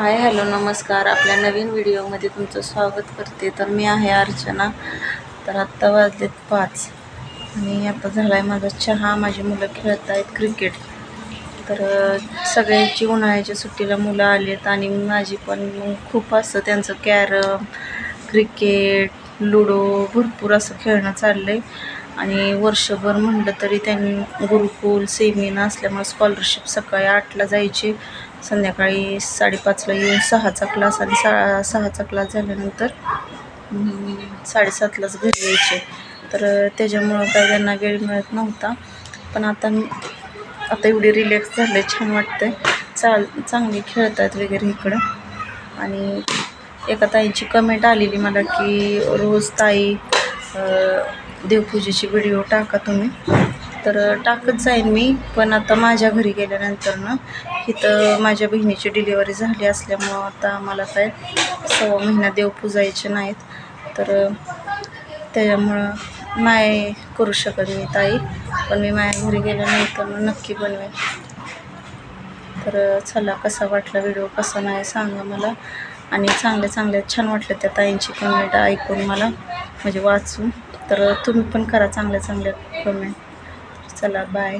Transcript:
Hi hello नमस्कार. आपल्या नवीन व्हिडिओमध्ये तुमचं स्वागत करते. तर मी आहे अर्चना. तर आत्ता वाजलेत पाच. आणि आता झाला आहे माझा चहा. माझी मुलं खेळत आहेत क्रिकेट. तर सगळ्यांची उन्हाळ्याच्या सुट्टीला मुलं आलेत आणि माझी पण खूप असं त्यांचं कॅरम क्रिकेट लुडो भरपूर असं खेळणं चाललं आहे आणि वर्षभर म्हणलं तरी त्यांनी गुरुकुल सेमिन असल्यामुळे स्कॉलरशिप सकाळी आठला जायचे. संध्याकाळी साडेपाचला येऊन सहाचा क्लास आणि सा सहाचा क्लास झाल्यानंतर साडेसातलाच घरी यायचे. तर त्याच्यामुळं काही त्यांना वेळ मिळत नव्हता. पण आता आता एवढी रिलॅक्स झाले छान वाटतंय. चाल चांगली खेळतात वगैरे इकडं. आणि एका ताईची कमेंट आलेली मला की रोज ताई देवपूजेची व्हिडिओ टाका तुम्ही. तर टाकत जाईन मी पण आता माझ्या घरी गेल्यानंतर ना इथं माझ्या बहिणीची डिलिव्हरी झाली असल्यामुळं आता मला काय सव्वा महिना देवपूजायचे नाहीत. तर त्याच्यामुळं नाही करू शकत मी ताई पण मी माझ्या घरी गेल्यानंतर नक्की बनवेन. तर चला कसा वाटला व्हिडिओ कसा नाही सांगा मला. आणि चांगल्या चांगल्या छान वाटल्या त्या ताईंची कमेंट ऐकून मला. म्हणजे वाचून. तर तुम्ही पण करा चांगल्या चांगल्या कमेंट चला बाय